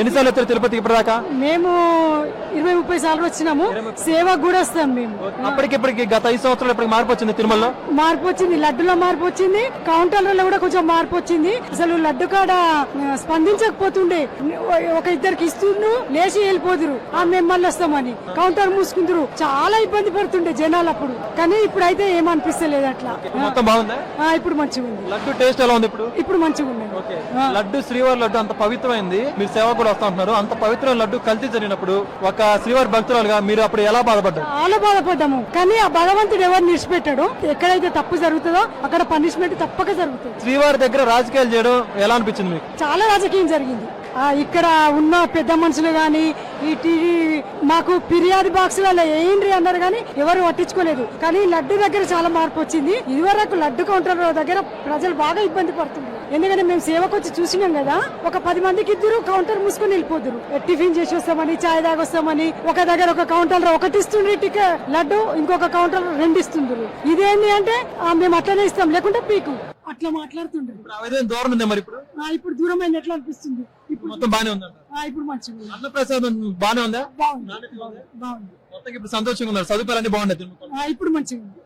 ఎన్నిసార్లు వచ్చారు తిరుపతికి ఇప్పటిదాకా? మేము ముప్పై సార్లు వచ్చినాము. సేవకు కూడా వస్తాం మేము. అప్పటికిప్పటికి గత ఐదు సంవత్సరాలు ఇప్పటికి మార్పు వచ్చింది తిరుమలలో? మార్పు వచ్చింది లడ్డులో మార్పు వచ్చింది కౌంటర్లలో కూడా కొంచెం మార్పు వచ్చింది. అసలు లడ్డు కాడ స్పందించకపోతుండే. ఒక ఇద్దరికి ఇస్తుండ్రు లేచి వెళ్ళిపోదురు. ఆ మేము మళ్ళీ వస్తామని. కౌంటర్ మూసుకుందరు. చాలా ఇబ్బంది పడుతుండే జనాలు అప్పుడు. కానీ ఇప్పుడైతే ఏమనిపిస్తలేదు అట్లా. మొత్తం బాగుందా? ఆ, ఇప్పుడు మంచిగా ఉంది లడ్డు టేస్ట్ ఎలా ఉంది ఇప్పుడు? ఇప్పుడు మంచిగా ఉంది లడ్డు శ్రీవారి లడ్డు అంత పవిత్రమైంది. మీరు సేవ కూడా వస్తా ఉంటున్నారు. అంత పవిత్రమైన లడ్డు కల్తీ జరిగినప్పుడు ఒక శ్రీవారి భక్తురాలుగా మీరు అప్పుడు ఎలా బాధపడ్డారు? చాలా బాధపడ్డాము. కానీ ఆ భగవంతుడు ఎవరిని విడిచిపెట్టాడు ఎక్కడైతే తప్పు జరుగుతుందో అక్కడ పనిష్మెంట్ తప్పక జరుగుతుంది. శ్రీవారి దగ్గర రాజకీయాలు చేయడం ఎలా అనిపించింది మీకు? చాలా రాజకీయం జరిగింది. ఆ, ఇక్కడ ఉన్న పెద్ద మనుషులు గాని ఈ టీవీ మాకు ఫిర్యాదు బాక్సులలో వేయండి అన్నారు కానీ ఎవరు పట్టించుకోలేదు. కానీ లడ్డు దగ్గర చాలా మార్పు వచ్చింది. ఇదివరకు లడ్డు కౌంటర్ దగ్గర ప్రజలు బాగా ఇబ్బంది పడుతున్నారు ఎందుకంటే మేము సేవకు వచ్చి చూసినాం కదా ఒక పది మందికి ఇద్దరు కౌంటర్ మూసుకొని వెళ్ళిపోతురు టిఫిన్ చేసి వస్తామని చాయ్ తాగొస్తామని ఒక దగ్గర ఒక కౌంటర్లో ఒకటి ఇస్తుండ్రు టికెట్ లడ్డు ఇంకొక కౌంటర్లో రెండు ఇస్తుండ్రు. ఇదేంటి అంటే మేము అట్లనే ఇస్తాం లేకుంటే పీకు. అట్లా మాట్లాడుతుండ్రు. దూరం ఉంది మరి ఇప్పుడు? ఇప్పుడు దూరం అయిన ఎట్లా అనిపిస్తుంది? ఇప్పుడు మొత్తం బానే ఉందంట ఆ, ఇప్పుడు మంచిగా ఉంది. అన్నప్రసాదం బానే ఉందా? బాగుంది. బాగుంది. మొత్తం ఇప్పుడు సంతోషంగా ఉన్నారు. తిరుమలలో. ఆ, ఇప్పుడు మంచిగా ఉంది.